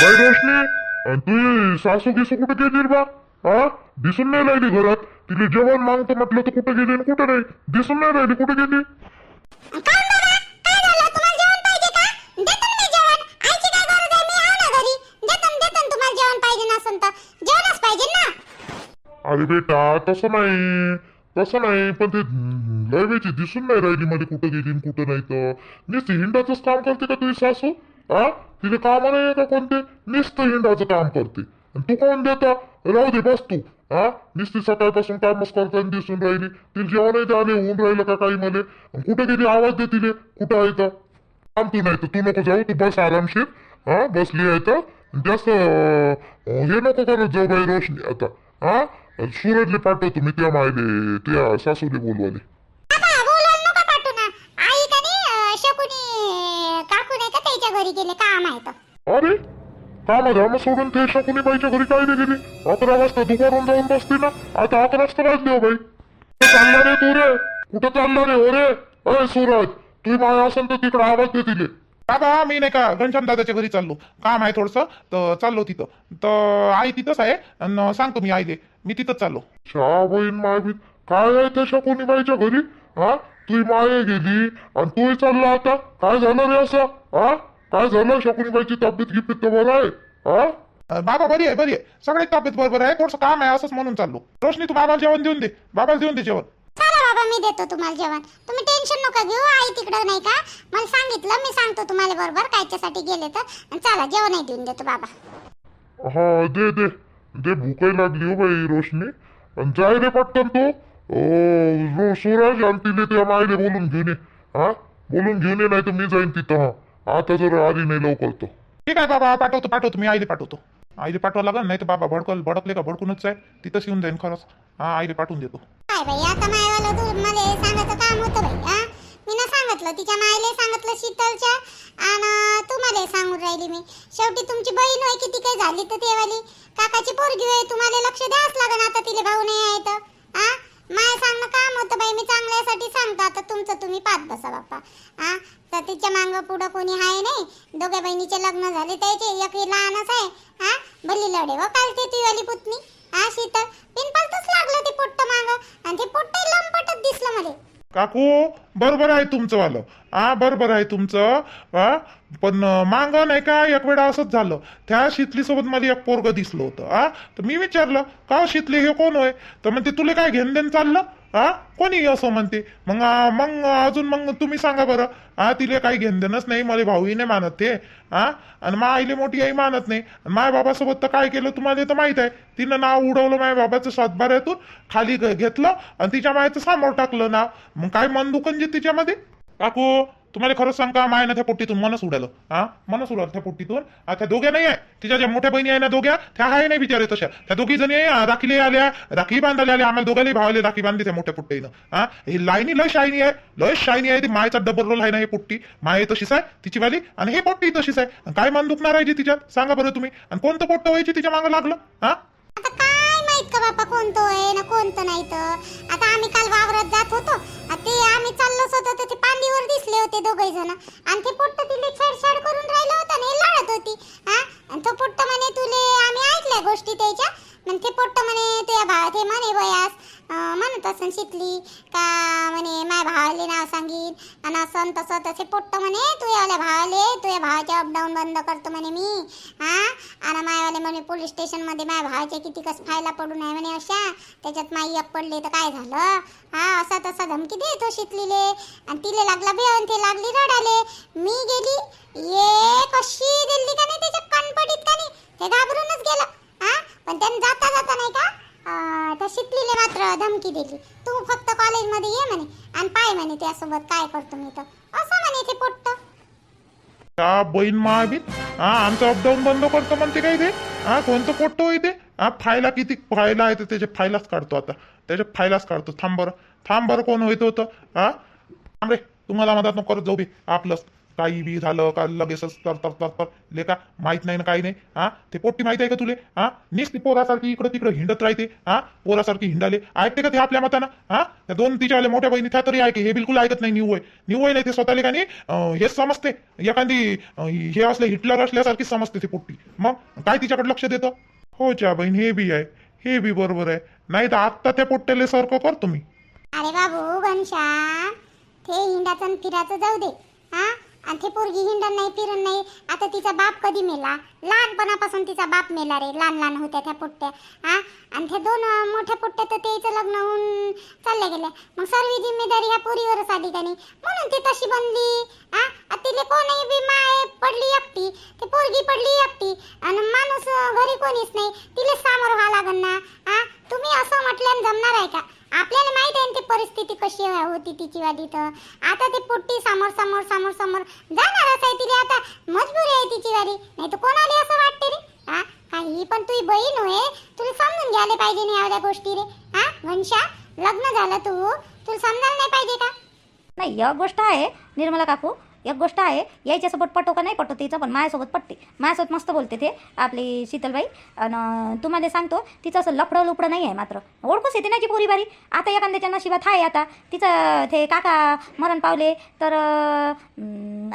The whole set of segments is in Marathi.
बाई रोशनी अन तू सासू गिसू कुठे गेली रे बा? हा दिसून नाही राहिली घरात. तिला जेवण मागतो म्हटलं तर कुठे गेली आणि कुठे नाही? दिसून नाही राहिली कुठे गेली? मी मी अरे बेटा तसं नाही. तसं नाही पण ते लयवेची दिसून नाही राहिली मध्ये कुठं गेली आणि कुठं नाही तर. नुसती हिंडाचंच काम करते का तुझी सासू? हा? तिथे काम नाही का कोणते? नुसतं हिंडाचं काम करते. आणि तू कोण देता? राहू दे बस तू. हा? नुसती सकाळपासून कामच करताना दिसून राहिली. तिला जेवणही ते होऊन राहिलं का काही मध्ये आणि कुठे गेली आवाज दे तिने कुठं आहे तर? काम तू नाही तर तू नको जाऊ तू बस आरामशीर. हा? बसली आहे तर. जास्त हे नको करत जाऊ बाई रोशनी आता. हा? सूरजले पाठवतो मी त्या मायले त्या सासूले बोलवाले बाबा बोलायला नका पाठवू ना आई का नाही अं, शकुनी काकू नाही का त्याच्या घरी गेले काम आहे तर अरे काम धाम सोडून ते शकुनी बाईच्या घरी काय नाही गेली अकरा वाजता दुपारून जाऊन बसते ना? आता अकरा वाजता वाजले हो बाई. चालला रे तू रे? कुठं चालला रे हो रे? अरे सूरज तू माय असेल तर तिकडे आवाज दे तिले. बाबा मी नाही का घनश्याम दादाच्या घरी चाललो. काम आहे थोडस तर चाललो तिथं. तर आई तिथंच आहे आणि सांगतो मी आईले. मी तिथंच चाललो. शहा बहीण माय बहीण काय आहे त्या शकुनी बाईच्या घरी? हा? तुझी माये गेली आणि तूही चालला आता? काय झालं रे असं? हा? काय झालं शकुनी बाईची तब्येत गिब्येत तर बरं आहे हा? अं, बाबा बरी आहे बरी आहे. सगळे तब्येत बरोबर आहे. थोडस काम आहे असंच म्हणून चाललो. रोशनी तू बाबाला जेवण देऊन दे. बाबाला देऊन दे जेवण. चला बाबा मी देतो तुम्हाला जेवण. तुम्ही टेन्शन नका घेऊ आई तिकडं नाही का? मला सांगितलं मी सांगतो तुम्हाला बरोबर कायच्यासाठी गेले तर. आणि चला जेवणही देऊन देतो बाबा. हा दे दे. दे भूकही लागली हो बाई रोशनी. आणि जाय रे पटकन तू. ओ, रो- सूरज आणि तिने त्या मायले बोलून ये हा? बोलून ये नाही तर मी जाईन तिथं हा. आता जर आली नाही लवकर तर ठीक आहे बाबा पाठवतो पाठवतो मी आईले पाठवतो. आईले पाठवा लागल नाही तर बाबा भडकल भडकले का भडकूनच आहे तिथंच येऊन जाईन खरंच. हा आईले पाठवून देतो. काय बाई आता मायवाला दूर मला सांगायचं काम होतं बाई हा? मी ना सांगितलं तिच्या मायले सांगितलं शीतलच्या आणि तुम्हाला सांगून राहिली मी. शेवटी तुमची बहीण होय किती काही झाली तर तेवाली. काकाची पोरगी होय तुम्हाला लक्ष द्यावंच लागन आता तिले भाऊ नाही आहे तर. हा? माय सांगणं काम होतं बाई मी चांगल्यासाठी सांगतो. आता तुमचं तुम्ही पाहत बसा बाप्पा. हा तर तिच्या मागं पुढं कोणी आहे नाही? दोघ्या बहिणीचे लग्न झाले त्याचे एक लहानच आहे. हा भली लढे व काल ते वाली पुतणी. हा शीतल? पिंपलतच लागलं ते पोट्ट मागं. आणि ते पोट्ट लंपटच दिसलं मला. काकू बरोबर आहे तुमचं वालं. हा बरोबर आहे तुमचं. हा पण मांग नाही का एक वेळा असंच झालं. त्या शीतलीसोबत मला एक पोरग दिसलं होतं. हा तर मी विचारलं का हो शितली हे कोण होय? तर म्हणते तुला काय घेणं देणं चाललं? हा? कोणी असं म्हणते? मग मग अजून मग तुम्ही सांगा बरं. हा तिला काही घेणं नाही मला भाऊही नाही मानत ते. हा आणि मा आईले मोठी आई मानत नाही. आणि माय बाबासोबत तर काय केलं तुम्हाला तर माहीत आहे. तिनं नाव उडवलं माझ्या बाबाचं सातबाऱ्यातून खाली घेतलं आणि तिच्या मायचं समोर टाकलं नाव. मग काय मन दुखन जे तिच्यामध्ये? काकू तुम्हाला खरंच सांग का? माय ना त्या पोट्टीतून मनच उडालं. हा? मनच उडालं त्या पोट्टीतून. आ, त्या दोघ्या नाही आहे तिच्या ज्या मोठ्या बहिणी आहे ना दोघ्या त्या आहे नाही बिचारे तशा. त्या दोघी जणी आहे, राखीले आल्या राखी बांधायला आल्या. आम्हाला दोघांनी भावाले राखी बांधली त्या मोठ्या पोट्टीनं. हा? ही लाईनी लय शायनी आहे. लय शायनी आहे ती. मायचा डबल रोल आहे ना हे पोट्टी. माय तशीच आहे तिची वाली. आणि हे पोट्टी तशीच आहे. आणि काय मान दुखणार आहे जी तिच्यात? सांगा बरं तुम्ही. आणि कोणतं पोट्ट व्हायची तिच्या मागं लागलं? हा? आता काय माहीत का बापा कोणतं आहे ना कोणतं नाही तर. आता आम्ही काल वावरात जात होतो. ते आम्ही चाललोच होतो तर ते पांडीवर दिसले होते दोघे जण. आणि ते पोट्ट तिले छेडछाड करून राहिलं होतं आणि लढत होती. हा? आणि तो पोट्ट म्हणे तुले आम्ही ऐकल्या गोष्टी त्याच्या? म्हणते ते पोट्ट म्हणे तुझ्या भावा ते म्हणे बयास म्हणत असन शिकली. का म्हणे माय भावाले नाव सांगीन. आणि असं तसं तसे पोट्ट म्हणे तुझ्यावाल्या भावाले. तुझ्या भावाचे अपडाऊन बंद करतो म्हणे मी. हा? आणि मायवाले म्हणे पोलीस स्टेशनमध्ये माय भावाचे किती कस फायला पडून आहे म्हणे अशा. त्याच्यात माई एक पडले तर काय झालं? हा? असा तसा धमकी देतो शिकलीले. आणि तिले लागला बेवण ते लागली रडाले. मी गेली. ये कशी दिली का नाही त्याच्या कणपटीत का नाही? ते घाबरूनच गेलं. हा? पण त्यांनी जाता जाता नाही का त्या शिकलीले मात्र धमकी दिली. तू फक्त कॉलेजमध्ये ये म्हणे आणि पाय म्हणे त्यासोबत काय करतो मी तर. असं म्हणे ते पोट्ट. बहीण महाबीन हा आमचं अपडाऊन बंद करतो म्हणते काय ते? हा कोणतं पोट्ट होई ते? हा फायला किती फायला आहे त्याचे फायलाच काढतो आता. त्याचे फायलाच काढतो. थांब बरं. थांब बरं कोण होईत होतं? हा? थांब रे तुम्हाला मदत नको करत जाऊ बी आपलंच. काही बी झालं का लगेचच तर तर तर तर. लेका माहीत नाही ना काही नाही. हा ते पोट्टी माहीत आहे का तुले? हा नीस ती पोरासारखी इकडं तिकडं हिंडत राहते. हा पोरासारखी हिंडाले. ऐकते का ते आपल्या मताना? हा त्या दोन तिच्यावाले मोठ्या बहिणी त्या तरी ऐके हे बिलकुल ऐकत नाही निवय निवय नाही ते स्वतःले का नाही? हेच समजते. एखादी हे असले हिटलर असल्यासारखी समजते ती पोट्टी. मग काय तिच्याकडे लक्ष देतं? हो च्या बहीण हे बी आहे. हे बी बरोबर आहे. नाही तर आत्ता त्या पोट्ट्याले सारखं करतो मी अरे बाबू घनश्याम. ते हिंडाचं फिराचं जाऊ दे. हा आणि ते पोरगी हिंडण नाही फिरण नाही. आता तिचा बाप कधी मेला? लहानपणापासून तिचा बाप मेला रे. लहान लहान होत्या त्या पोट्ट्या. हा? आणि त्या दोन मोठ्या पोट्ट्या तर त्याचं लग्न होऊन चालल्या गेल्या. मग सर्व जिम्मेदारी ह्या पोरीवरच आली का नाही? म्हणून ती तशी बनली. हा? आता तिले कोणी बी माय पडली एकटी. ते पोरगी पडली एकटी. आणि माणूस घरी कोणीच नाही. तिले सामोर व्हा लागन ना. हा? तुम्ही असं म्हटल्यानं जमणार आहे का? आपल्याला माहीत आहे ना ती परिस्थिती कशी होती तिची वाली तर. आता ते पुट्टी समोर समोर समोर समोर जाणारच आहे तिला आता. मजबूरी आहे तिची वाली. नाही तर कोणाला असं वाटते रे? हा? काही पण तुझी बहीण होय. तुला समजून घ्यायला पाहिजे नाही एवढ्या गोष्टी रे. हा घनशा लग्न झालं तू. तुला समजायला नाही पाहिजे का? नाही एक गोष्ट आहे निर्मला काकू. एक गोष्ट आहे यायच्यासोबत पटो का नाही पटो तिचं पण माझ्यासोबत पटते. माझ्यासोबत मस्त बोलते ते आपली शीतलबाई. आणि तुम्हाला सांगतो तिचं असं लफडं लुपडं नाही आहे मात्र. ओळखूच येते ना जी पोरी बारी. आता एखाद्याच्या नशिबात आहे आता. तिचं ते काका मरण पावले तर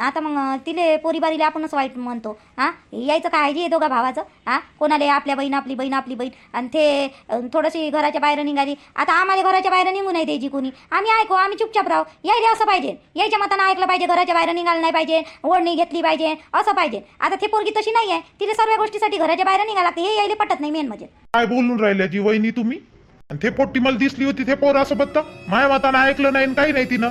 आता मग तिले पोरीबारीला आपणच वाईट म्हणतो. हां? यायचं काय जे दोघा भावाचं? हां? कोणाला आपल्या बहीण आपली बहीण आपली बहीण. आणि ते थोडीशी घराच्या बाहेर निघाली. आता आम्हाला घराच्या बाहेर निघू नाही द्यायची कोणी. आम्ही ऐकू आम्ही चुपचाप राहू. यायला असं पाहिजे. यायच्या मतानं ऐकलं पाहिजे घराच्या बाहेर निघालं नाही पाहिजे ओढणी घेतली पाहिजे असं पाहिजे. आता ते पोरगी तशी नाही आहे तिला सर्व गोष्टीसाठी घराच्या बाहेर निघायला लागते. हे यायला पटत नाही मेन म्हणजे. काय बोलून राहिल्या जी वहिनी तुम्ही? आणि ते पोट्टी मला दिसली होती ते पोरासोबत तर. माया मतानं ऐकलं नाही आणि काही नाही तिनं.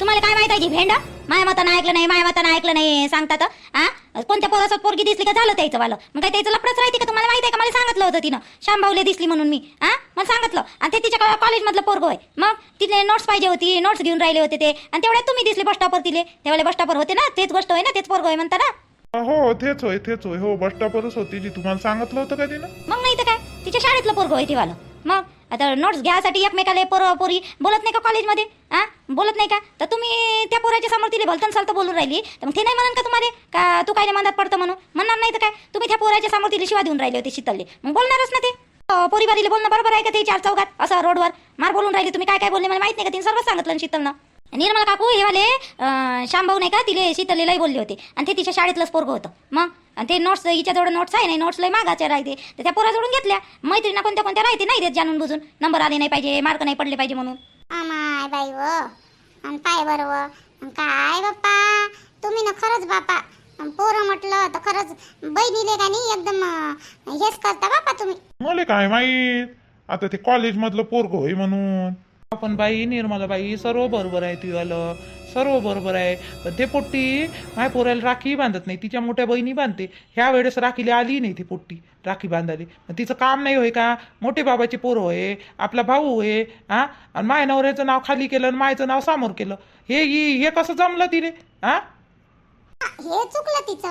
तुम्हाला काय माहीत आहे जी भेंड? माया मतानं ऐकलं नाही माया मतानं ऐकलं नाही सांगतात हा कोणत्या पोरासोबत पोरगी दिसली का? झालं त्याचं वालं. मग काय त्याचं लपडच राहते का? तुम्हाला माहिती आहे का? मला सांगितलं होतं तिनं. शांभावले दिसली म्हणून मी. हा मला सांगितलं. आणि ते तिच्या कॉलेजमधलं पोरगो आहे मग तिथे नोट्स पाहिजे होती नोट्स घेऊन राहिले होते ते. आणि तेवढ्यात तुम्ही दिसले बस स्टॉपवर तिले. तेवढे बस स्टॉपवर होते ना? तेच गोष्ट होय ना? तेच पोरगो आहे म्हणता ना? हो तेच होय तेच होय. हो बस स्टॉपवरच होती जी. तुम्हाला सांगितलं होतं का तिनं? मग नाही तर काय? तिच्या शाळेतलं पोरगो आहे तिवालं मग? आता नोट्स घ्यायसाठी एकमेकाला पोर पोरी. बोलत नाही का कॉलेजमध्ये हा बोलत नाही का? तर तुम्ही त्या पोराच्या समोर तिला भलतन तर बोलून राहिली. तर मग ते नाही म्हणन का तुम्हाला? का तू काय मनात पडतं म्हणून? म्हणणार नाही तर काय? तुम्ही त्या पोराच्या समोर तिला शिवा देऊन राहिले होते शीतलले. मग बोलणारच ना ते. अं, पोरीबारीला बोलणं बरोबर आहे का ते चार चौघात? असं रोडवर मार बोलून राहिले. तुम्ही काय काय बोलले? मला माहीत नाही का तिने सर्वच सांगितलं शीतलनं? निर्मला काकू हे वाले शांभाऊ नाही का तिले शीतलेलाही बोलले होते. आणि ते तिच्या शाळेतलंच पोरगं होतं. मग? आणि ते नोट्स हिच्याजवळ नोट्स आहे नाही नोट्स लय मागाच्या राहते. तर त्या पोराजवळून घेतल्या. मैत्रिणा कोणत्या कोणत्या राहते नाही देत जाणून बुजून? नंबर आले नाही पाहिजे मार्क नाही पडले पाहिजे म्हणून. आमाय बाई व. आणि पाय बरं व. अन काय बाप्पा? तुम्ही ना खरंच बापा पोरं म्हटलं तर खरंच बहिणीले का नाही एकदम हेच करता बापा तुम्ही? मला काय माहीत? आता ते कॉलेजमधलं पोरग होय म्हणून. आपण बाई निर्मला बाई सर्व बरोबर आहे तुझ्याला सर्व बरोबर आहे. पण ते पोट्टी माझ्या पोऱ्याला राखी बांधत नाही. तिच्या मोठ्या बहिणी बांधते. ह्या वेळेस राखीला आली नाही ती पोट्टी. राखी बांधायला मग तिचं काम नाही होय का? मोठे बाबाचे पोरं होय. आपला भाऊ होय. हा? आणि माय नवऱ्याचं नाव खाली केलं आणि मायचं नाव समोर केलं. हे हे हे कसं जमलं तिने हा? हे चुकलं तिचं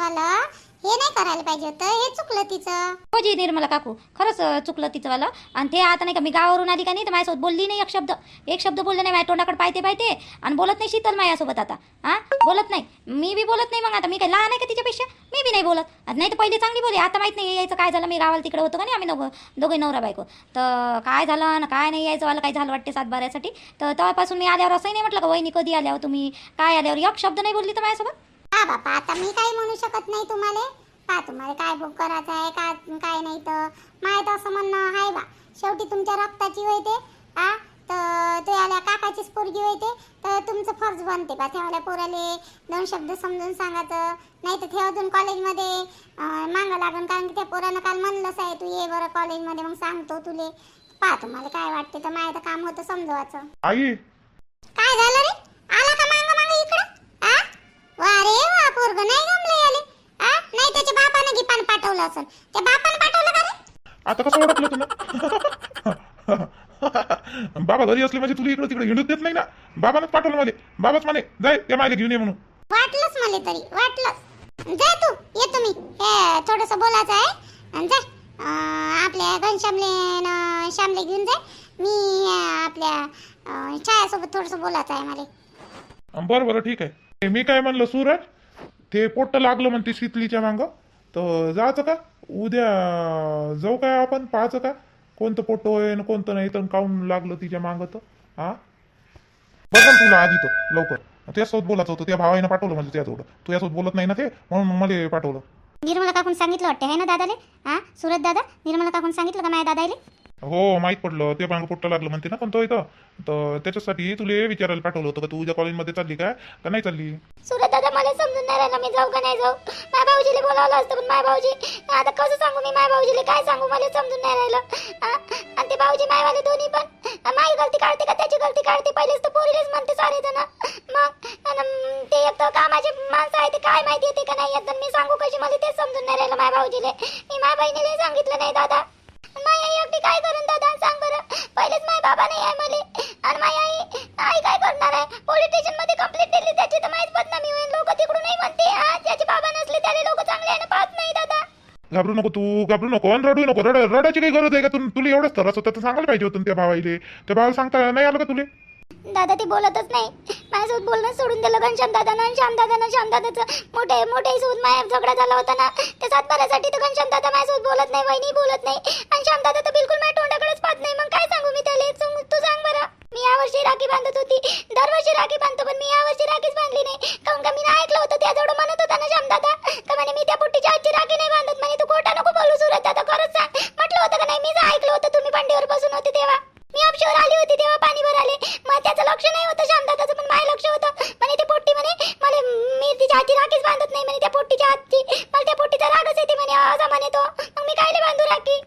हे नाही करायला पाहिजे होतं हे चुकलं तिचं. हो जी निर्मला काकू खरंच चुकलं तिचं वाला. आणि ते आता नाही का मी गावावरून आली का नाही तर माझ्यासोबत बोलली नाही एक शब्द. एक शब्द बोलले नाही माझ्या तोंडाकडे पाहते पाहते आणि बोलत नाही शीतल माझ्यासोबत आता. हा? बोलत नाही. मी बी बोलत नाही मग आता. मी काय लहान आहे का तिच्यापेक्षा? मी बी नाही बोलत. आता नाही तर पहिले चांगली बोली. आता माहीत नाही यायचं काय झालं. मी गावाला तिकडे होतो का नाही आम्ही दोघं दोघे नवरा बायको. तर काय झालं ना काय नाही यायचं वाला काय झालं वाटते सातबाऱ्यासाठी. तर तेव्हापासून मी आल्यावर असंही नाही म्हटलं का वहिनी कधी आल्यावर हो तुम्ही? काय आल्यावर? एक शब्द नाही बोलली तर माझ्यासोबत. हा बापा आता मी काही म्हणू शकत नाही तुम्हाला. का तुम्हाला काय बुक करायचं आहे का काय नाही तर. माहीत असं म्हणणं आहे बा. शेवटी तुमच्या रक्ताची होय ते. आ तर तो याला काकाचीच पोरगी होय ते. तर तुमचं फर्ज बनते बा तेव्हा पोराले. दोन शब्द समजून सांगायचं. नाही तर ते अजून कॉलेजमध्ये. मागं लागून कारण की त्या पोरानं काल म्हणलंच आहे तू ये बरं कॉलेजमध्ये मग सांगतो तुले. पहा तुम्हाला काय वाटते तर माझं काम होतं समजवायचं. आई! काय झालं रे? आला का मांग मांग इकडं? वा रे वा पोरग नाही गमले आले आ? नाही त्याच्या बापाने गिपान पाठवलं असेल त्या बापाने पाठवलं का रे? आता कसं ओळखलं तुला? बाबा घरी असले म्हणजे तुला इकडे तिकडे हिंडूच देत नाही ना? बाबानच पाठवलं मला. बाबाच म्हणे जाय त्या मायला घेऊन ये म्हणून. वाटलंच मला तरी वाटलंच. जा तू ये तुम्ही. हे थोडस बोलायचं आहे. आणि जा. अं, आपल्या घनश्यामले न श्यामले घेऊन जा. मी अं, आपल्या अं, छायासोबत थोडस बोलायचं आहे मला. बरं बरं ठीक आहे. मी काय म्हणलं सूरज? ते पोट्ट लागलं म्हणते शितलीच्या मागं. तर जायचं का? उद्या जाऊ काय आपण? पाहायचं का? कोणतं पोट्ट आहे कोणतं नाही तर काऊन लागलं तिच्या मागं तर? हा? बघा तुला आधी तर लवकर. त्यासोबत बोलायचं होतं त्या भावाने पाठवलं म्हणजे त्यासोबत तू यासोबत बोलत नाही ना ते म्हणून मला पाठवलं. निर्मला काकून सांगितलं वाटते है ना दादाले? हा? सूरज दादा निर्मला काकून सांगितलं का माझ्या दादाले हो माहीत पडलं. ते पण पोट्ट लागलं म्हणते ना पण तो इथं? तर त्याच्यासाठी तुला विचारायला पाठवलं होतं का तू उद्या कॉलेजमध्ये चालली काय? का नाही चालली? सुरत दादा मला समजून नाही राहिलं. मी जाऊ का नाही जाऊ? माय भाऊजीला बोलावलं असतं पण माय भाऊजी आता कसं सांगू मी माय भाऊजीला? काय सांगू? मला समजून नाही राहिलं. हा? आणि ते भाऊजी मायवाले दोन्ही पण अं, माझी गलती काढते का? त्याची गलती काढते? पहिलेच तर पोरीलेच म्हणते सारे जण मग आणि, ते एक तर कामाचे माणसं आहे ते काय माहिती येते का नाही येत? मी सांगू कशी? मला तेच समजून नाही राहिलं माय भाऊजीले. मी माझ्या बहिणीला सांगितलं नाही दादा. नाही बाबा नाही आहे मले आणि माय आई. आई काय करणार आहे? पोलीस स्टेशनमध्ये कंप्लेंट दिली त्याची तर माहीत बदनामी होईल लोक तिकडून नाही म्हणते. हा ज्याचे बाबा नसले त्याले लोक चांगले आहे ना पाहत नाही दादा. घाबरू नको तू घाबरू नको. आणि रडू नको. रड रडायची काही गरज आहे का तू तुला एवढंच त्रास होता तर सांगायला पाहिजे होतं त्या भावाईले. त्या भावाला सांगता नाही आलं का तुला? दादा ते बोलतच नाही. माझ्यासोबत बोलणं सोडून दिलं घनश्याम दादानं. आणि श्याम दादानं श्याम दादाचं मोठे मोठे सोबत माझ्या झगडा झाला होता ना त्या सातबारासाठी तर घनश्याम दादा माझ्यासोबत बोलत नाही वहिनी बोलत नाही. आणि श्याम दादा तर बिलकुल माझ्या तोंडाकडेच पाहत नाही. मग काय सांगू मी त्याला? तू तू सांग बरं. मी यावर्षी राखी बांधत होती. दरवर्षी राखी बांधतो पण मी यावर्षी राखीच बांधली नाही. काऊन का मी ना ऐकलं होतं? त्याजवळ म्हणत होता ना श्याम दादा का म्हणे मी त्या पुट्टीच्या आजची राखी नाही बांधत. म्हणे तू खोटा नको बोलू सुरत दादा खरंच सांग. म्हटलं होतं का नाही मीच ऐकलं होतं. तुम्ही पांडीवर बसून होते तेव्हा. मी अपशोर आली होती तेव्हा पाणी भराले त्याचं लक्ष नाही होतं शामदादाचं पण माझं लक्ष होतं. म्हणे ते पोट्टी म्हणे मला मी तिच्या हाती राखीच बांधत नाही म्हणे त्या पोट्टीच्या हातची मला त्या पोट्टीचा रागच येते म्हणे असा म्हणे तो. मग मी कायले बांधू राखी?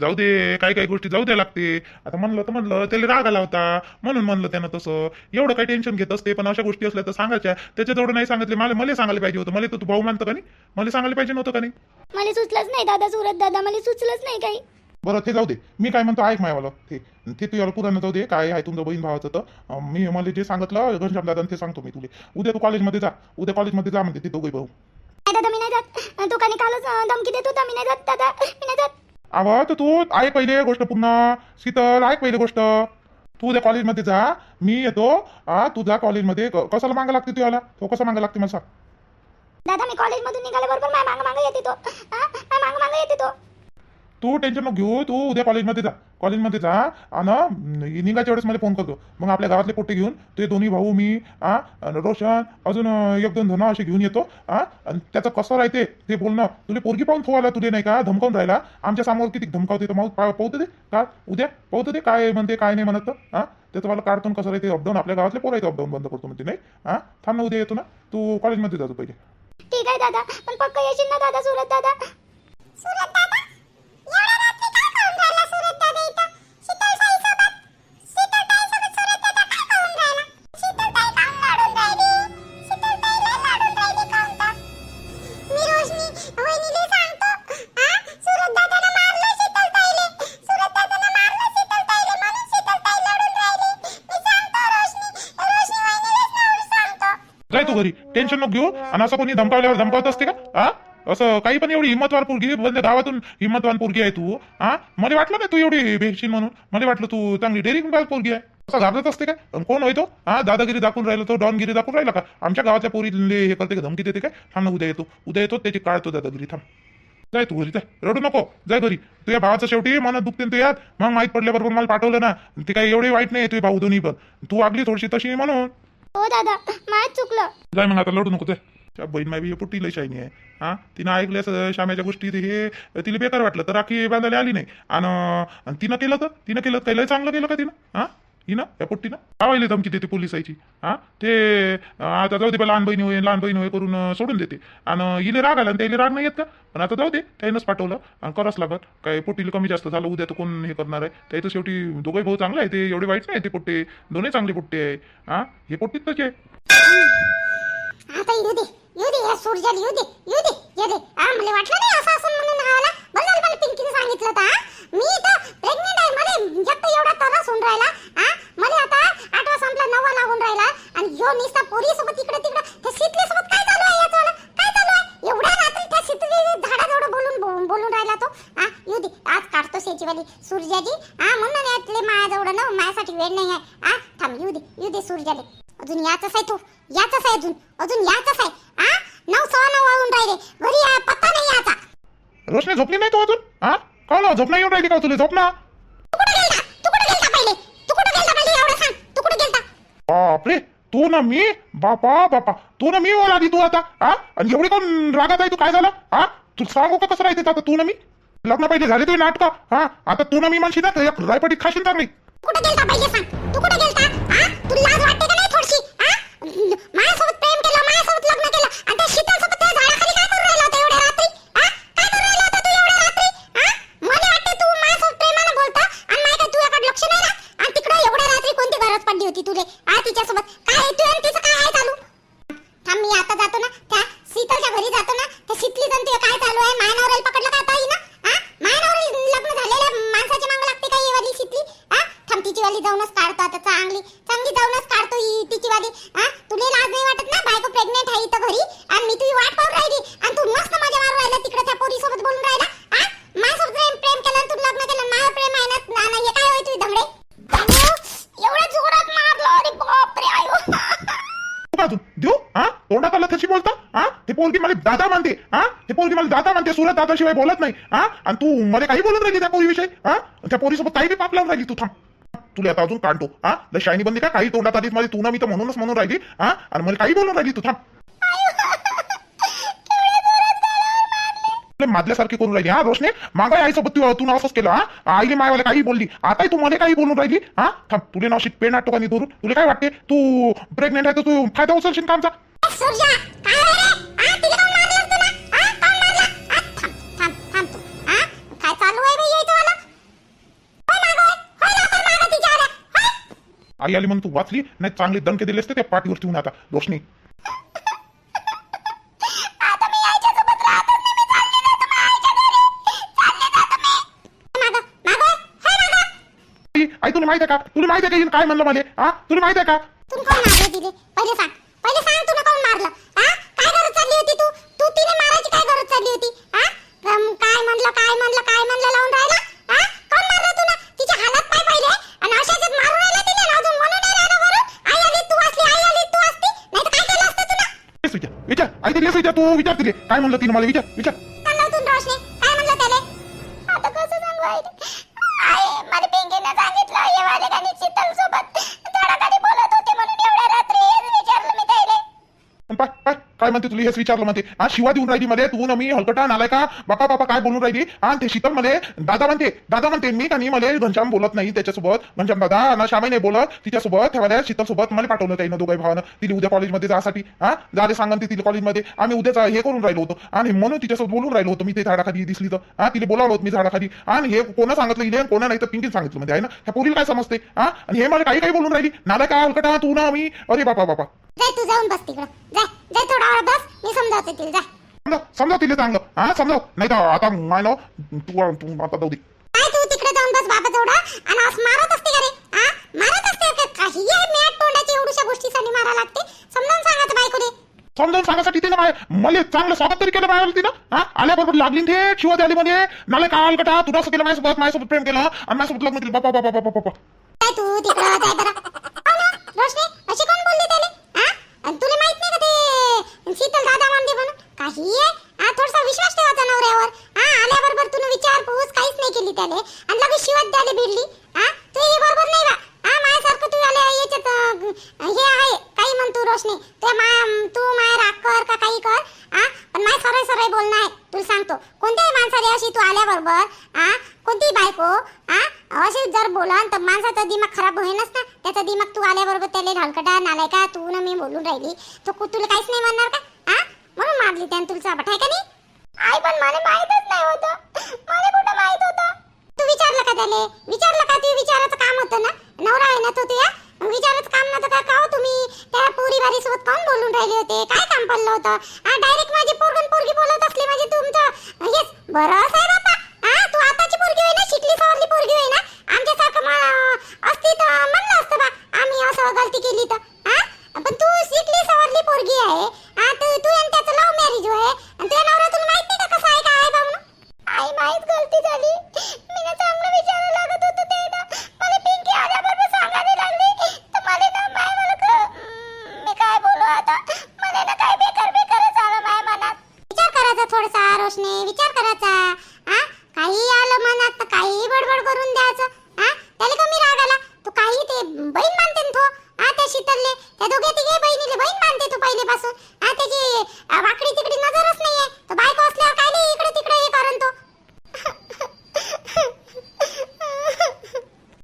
जाऊ दे काही काही गोष्टी जाऊ द्या लागते. आता म्हणलं तर म्हणलं त्याला राग आला होता. म्हणून म्हणलं त्यानं तसं. एवढं काही टेन्शन घेत असते पण अशा गोष्टी असल्या तर सांगायच्या. त्याच्याजवळ नाही सांगितले मला मला सांगायला पाहिजे होतं. मला तर तू भाऊ मानतं का नाही? मला सांगायला पाहिजे नव्हतं का नाही? मला सुचलंच नाही दादा सुरत दादा मला सुचलंच नाही काही. बरं ते जाऊ दे. मी काय म्हणतो ऐक मायवालं. ते ते तू याला पुराणं जाऊ दे. काय आहे तुमचं बहीण भावाचं तर. मी मला जे सांगितलं घनश्याम दादा ते सांगतो मी तुले. उद्या तू कॉलेजमध्ये जा. उद्या कॉलेजमध्ये जा म्हणते ते दोघे भाऊ. दादा मी नाही जात. तू कानी कालच धमकी देत होता. मी नाही जात दादा. मी नाही जात. तर तू ऐक पहिले गोष्ट पुन्हा शीतल ऐक पहिले गोष्ट. तू उद्या कॉलेजमध्ये जा. मी येतो. तू जा कॉलेजमध्ये कशाला मागा लागते तू याला? तो कसा मागा लागते मला सांग. दादा मी कॉलेजमधून निघाल्याबरोबर माझ्या मागं मागं येते तो. माझ्या मागं मागं येते तो. तू टेन्शन नको घेऊ तू उद्या कॉलेजमध्ये जा. कॉलेजमध्ये जा आणि निघायच्या वेळेस मला फोन करतो मग आपल्या गावातले पोट्टे घेऊन ते दोन्ही भाऊ मी आ रोशन अजून एक दोन धन असे घेऊन येतो आ आणि त्याचं कसं राहते ते बोलणं. तुला पोरगी पाहून फोवाला तुले नाही का धमकावून राहिला. आमच्यासमोर किती धमकावते तर मग पा- पाहतो दे का? उद्या पाहतो दे काय म्हणते काय नाही म्हणत हा त्याचं मला कार्टून कसं राहते अपडाऊन आपल्या गावातले पोरायचं अपडाऊन बंद करतो म्हणते नाही? हा थांब ना उद्या येतो ना. तू कॉलेजमध्ये जातो पहिले. ठीक आहे दादा. पण पक्का येशील ना दादा? सुरत दादा? सुरत दादा? घरी. टेन्शन नको घेऊ. आणि असं कोणी धमकावल्यावर धमकावत असते का? हा असं काही पण एवढी हिंमतवान पोरगी म्हणजे गावातून हिंमतवान पोरगी आहे तू. हा मला वाटलं नाही तू एवढी भेटशील म्हणून. मला वाटलं तू चांगली डेअरिंग पोरगी आहे. असं घाबरत असते का? कोण होय तो? हा दादागिरी दाखवून राहिला तो? डॉनगिरी दाखवून राहिला का? आमच्या गावाच्या पोरीले हे करते का? धमकी देते काय थांब ना उद्या येतो. उद्या येतो त्याची काढतो दादागिरी थांब. जाय तू घरी जाय रडू नको. जाय घरी. तुझ्या भावाचं शेवटी मनात दुखते तू यात मग माहीत पडल्याबरोबर मला पाठवलं ना. ते काही एवढी वाईट नाही तुझे भाऊ दोन्ही पण. तू वागली थोडीशी तशी म्हणून. हो दादा माझ चुकलं. जाय मग आता लढू नको ते. त्या बहीण माय बी पुट्टी लय शायनी आहे. हा? तिनं ऐकलं असं श्याम्याच्या गोष्टी ते हे तिला बेकार वाटलं तर राखी बांधायला आली नाही. आणि तिनं केलं तर? तिनं केलं काही लय चांगलं केलं का तिनं? हा? हिनं या पोट्टीनं लावायला धमकी देते पोलिसाची हा? ते आता जाऊ दे बा लहान बहिणी होय लहान बहिणी होय करून सोडून देते. आणि इले राग आला आणि त्याला राग नाही येत का? पण आता जाऊ दे त्यानंच पाठवलं. आणि करावंच लागत काय पोट्टीला कमी जास्त झालं उद्या तर कोण हे करणार आहे? त्याचं शेवटी दोघे भाऊ चांगले आहे ते एवढे वाईट नाही ते पोट्टे. दोन्ही चांगले पोट्टे आहे. हा? हे पोट्टीत तसे आहे. वाटलं नाही असं म्हणून पिंकीने सांगितलं मी तर प्रेग्नेंट आहे. मला जग एवढा त्रास होऊन राहिला. हा मला आता आठवा संपला नववा लागून राहिला. आणि यो निस्ता पोरी सोबत इकडे तिकडे. त्या शीतली सोबत काय चालू आहे याचं? वालं? काय चालू आहे? एवढ्या रात्री त्या शीतली झाडाजवळ बोलून बोलून राहिला तो. हा येऊ दे. आज काढतो शेचीवाली सूर्याजी. हा म्हणून यातले माझ्याजवळ ना माझ्यासाठी वेळ नाही आहे. हा थांब येऊ दे. येऊ दे सूर्याले. अजून याचाच आहे तो. याचाच आहे अजून. अजून याचाच आहे. हा नऊ सव्वा नऊ वाहून राहिले. घरी पत्ता नाही याचा. रोशनी झोपली नाही तो अजून? हा का ना झोप नाही येऊन राहिली का तुला? झोप ना तू बापरे तू ना मी बापा बापा. तू ना मी ओला आली तू आता हा आणि एवढी कोण रागात आहे तू? काय झालं? हा तू सांगू का कसं राहते आता? तू ना मी? लग्न पहिले झाले तुम्ही नाटक हा? आता तू ना मी म्हणशी ना एक रायपटीत खाशील चांगली कुठे गेलता पहिले सांग? तू कुठे गेलता? हा तुला लाज वाटते का नाही थोडीशी? हा माझ्यासोबत प्रेम केलं माझ्यासोबत लग्न केलं आणि त्या शीतलसोबत त्या झाडाखाली काय करून राहिला होता एवढ्या रात्री हा काय करून राहिला होता तू एवढ्या रात्री हा मला वाटते तू माझ्यासोबत प्रेमानं बोलता आणि माझ्या काय तुझ्याकडे लक्ष नाही राहत आणि तिकडे एवढ्या रात्री कोणती गरज पडली होती तुले हा तिच्यासोबत काय आहे तू आणि तिचं काय आहे चालू थांब मी आता जातो ना त्या शीतलच्या घरी जातो ना त्या शीतली जण ते काय चालू आहे मायनावराला पकडलं का ताई ना हा मायनावर लग्न झालेल्या माणसाची मांग लागते का ही वाली शीतली हा थांब तिची वाली जाऊनच काढतो आता चांगली चांगली जाऊनच काढतो ही तिची वाली हा तुला लाज नाही वाटत ना बायको प्रेग्नेंट आहे इथं घरी आणि मी तुझी वाट पाहून राहिली आणि तू मस्त माझ्या मारून राहिला तिकडे त्या पोरी सोबत बोलून राहिला हा माझ्यासोबत प्रेम प्रेम केलं आणि तू लग्न केलं माझं प्रेम आहे ना ना- ना हे काय होय तुझी दमडे एवढ्या जोरात मारलं अरे बापरे आयो तू का अजून देऊ हा तोंडात आलं तशी बोलता हा ते पोरगी मला दादा मानते हा ते पोरगी मला दादा मानते सुरत दादाशिवाय बोलत नाही हा? आणि तू मध्ये काही बोलत राहिली त्या पोरीविषयी हा? त्या पोरीसोबत काही बी पाप लावून राहिली तू थांब. तुला आता अजून काढतो हा? लय शायनी बंदी का? काही तोंडात आलीच माझी तू ना मी तर म्हणूनच म्हणून राहिली हा? आणि मला काही बोलून राहिली तू थांब. लय मादल्यासारखी करून राहिली हा रोशने? मागाय आईसोबत तू तू असंच केलं हा? आईने मायवाला काही बोलली आताही तू मला काही बोलून राहिली हा? थांब तुला नाव पेन का धरून तुला काय वाटते? तू प्रेग्नेंट आहे तर तू फायदा उचलशील कामचा आई आली म्हणून तू वाचली? नाही चांगले दणके दिले असते त्या पाठीवर ठेवून आता. रोशनी. आई तुला माहिती आहे का? तुला माहिती आहे का काय म्हणलं मला हा तुला माहिती आहे का? कोण मारलं तिले पहिले सांग. पहिले सांग तुला कोण मारलं? हा काय गरज चालली होती तू? तू तिने मारायची काय गरज चालली होती? हा काय म्हणलं काय म्हणलं लावून राहिला हा कोण मारलं तुला तिच्या हालत पाय पहिले आणि अशाच मारून राहिला तिने आणि अजून म्हणून नाही राहिला बरं आई आली तू असली आई आली तू असती नाही तर काय केलं असतं तुला तेच विचार. विचार आई तिला विचार तू विचार तिथे काय म्हणलं तिने मला विचार विचार. काय म्हणते तुला हेच विचारलं म्हणते. हा शिवा देऊन राहिली मध्ये तू न मी हलकटा नालाय का बापा बापा काय बोलून राहिली? हा ते शीतलमध्ये दादा म्हणते दादा म्हणते मी का नाही मला घनश्याम बोलत नाही त्याच्यासोबत? घनश्याम दादा ना श्यामाई नाही बोलत तिच्यासोबत ठेवायला शीतल सोबत मला पाठवलं त्यानं दोघाही भावानं. तिला उद्या कॉलेजमध्ये जासाठी हा? जाले सांगा ते तिला कॉलेजमध्ये. आम्ही उद्याच हे करून राहिलो होतो. आणि म्हणून तिच्यासोबत बोलून राहिलो होतो मी ते झाडाखाली दिसली तर. हा तिला बोलावलं होतं मी झाडाखाली. आणि हे कोणा सांगितलं इले कोणा नाही तर पिंकीन सांगितलं म्हणजे आहे ना? ह्या पोरीला काय समजते? हा? आणि हे मला काही काही बोलून राहिली. नालाय का हलकटा तू ना मी. अरे बापा बापा. जाय तू जाऊन बस तिकडं. जाय जाय थोडा वेळ बस मी समजावते तिला जाय समजा तिला चांगलं. हा समजाव. नाही तर आता ना तू तू आता जाऊ दे. काय तू तिकडे जाऊन बस बाबा तेवढा? आणि असं मारत असते का रे? हा? मारत असते का? काही आहे मॅट तोंडाची एवढ्याशा गोष्टीसाठी मारा लागते. समजावून सांगा बायकोने समजावून सांगासाठी तिनं माय मला चांगलं स्वागत तरी केलं मायाला तिनं? हा? आल्याबरोबर लागली ते शिवा द्याली म्हणे. नाले काल कटा तू असं केलं माझ्यासोबत माझ्यासोबत प्रेम केलं आणि माझ्यासोबत लग्न केलं. बापा बापा बापा बापा काय तू तिकडं जाय बरं हो ना, रोशनी अशी कोण बोलली त्याले? हा आणि तुला माहीत नाही का ते? शीतल दादा मानते म्हणून. काही आहे? हा थोडासा विश्वास ठेवायचा नवऱ्यावर. हा आल्याबरोबर तुला विचारपूस काहीच नाही केली त्याने. आणि लगेच शिवात द्याले भिडली. हा तू हे बरोबर नाही बा. हा माझ्यासारखं तू आले हे आहे काही म्हण तू रोशनी. ते मा तू माय राग कर का काही कर आ? पण माय सरळ सरळ बोलणं आहे तुला सांगतो. कोणत्याही माणसाने अशी तू आल्याबरोबर आ? कोणती बायको आ? अशी जर बोला तर माणसाचा दिमाग खराब होईनच ना. त्याचा दिमाग तू आल्याबरोबर त्याला ढालकटा नालाय का तू ना मी बोलून राहिली. तो कु- तुला काहीच नाही म्हणणार का? आ? म्हणून मारली त्यानं तुला चापट आहे का नाही? आई पण मला माहीतच नाही होतं. मला कुठं माहीत होतं? तू विचारलं का त्याला? विचारलं का तू विचारायचं काम होतं ना? नवरा आहे ना तो तुया विचारच काम नव्हतं का? का तुम्ही? त्या पोरी बारी सोबत कोण बोलून राहिले होते? काय काम पडलं होतं? हा डायरेक्ट माझी पोरगण पोरगी बोलत असले म्हणजे तुमचं येस बरं असं आहे बापा हा तू आताची पोरगी होई ना? शिकली सवरली पोरगी होई ना? आमच्यासारखं मा- असती तर म्हणलं असतं बा. आम्ही असं गलती केली तर. हा पण तू शिकली सवरली पोरगी आहे हा तू तू आणि त्याचं लव्ह मॅरेज आहे आणि तुझ्या नवरा तुला माहीत नाही का कसं आहे काय आहे बा म्हणून आई माहीत गलती झाली मी ना चांगलं विचारायला लागत होतं ते ना मला पिंकी आल्याबरोबर सांगायला लागली तर मला ना माय मला क- मी काय बोलू आता मला ना काय बेकार बेकारच आलं माय रोशने विचार करायचा हा काही आलं मनात तर काही बडबड करून द्यायचं हा त्याला कमी राग आला तू काही ते बहीण मानते ना तो हा त्या शीतलले त्या दोघे तिघे बहिणीले बहीण मानते तू पहिलेपासून हा त्याची अं, वाकडी तिकडी नजरच नाहीये तर बायको असल्यावर काय नाही इकडे तिकडे हे करण तो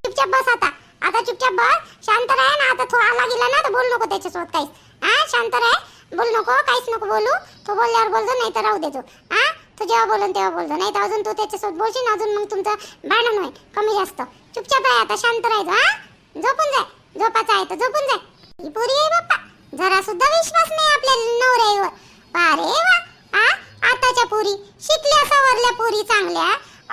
चुपचाप बस आता आता चुपचाप बस शांत राह ना आता तो आला गेला ना तर बोल नको त्याच्यासोबत काहीच हा शांत राह बोल नको काहीच नको बोलू तो बोलल्यावर बोलतो नाही तर राहू देतो हा तो जेव्हा बोलून तेव्हा बोलतो. नाही तर अजून तू त्याच्यासोबत बोलशील अजून मग तुमचं भांडण होईल. कमी जास्त. चुपचाप राह आता शांत राहायचं हा? झोपून जाय. झोपाचं आहे तर झोपून जाय. ही पोरी आहे बाप्पा. जरा सुद्धा विश्वास नाही आपल्या नवऱ्यावर अरे वा आ? आताच्या पोरी. शिकल्या सवरल्या पोरी चांगल्या.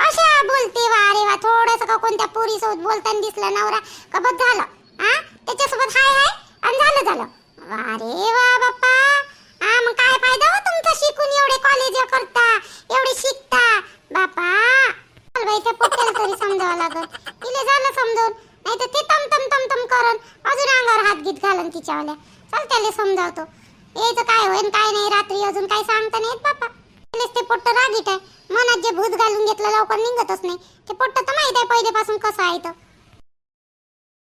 अशा बोलते वा अरे वा. थोडस का कोणत्या पोरी सोबत बोलताना दिसला नवरा? का बस झालं? हा त्याच्यासोबत हाय हाय? आणि झालं झालं. अरे वा बाप्पा. हा मग काय फायदा होतो? शिकून एवढे कॉलेज करता एवढे शिकता. बापा चल पोट्याला तरी समजावं लागल. तिला झालं समजावून. नाही तर ते तम तम तम तम करन अजून अंगावर हात गीत घालन तिच्यावाल्या. चल त्याला समजावतो. यायचं काय होईन काय नाही रात्री अजून काय सांगता नाही येत बापा. त्यालेच ते पोट्ट रागीट आहे. मनात जे भूत घालून घेतलं लवकर निघतच नाही. ते पोट्ट तर माहीत आहे पहिलेपासून कसं आहे तर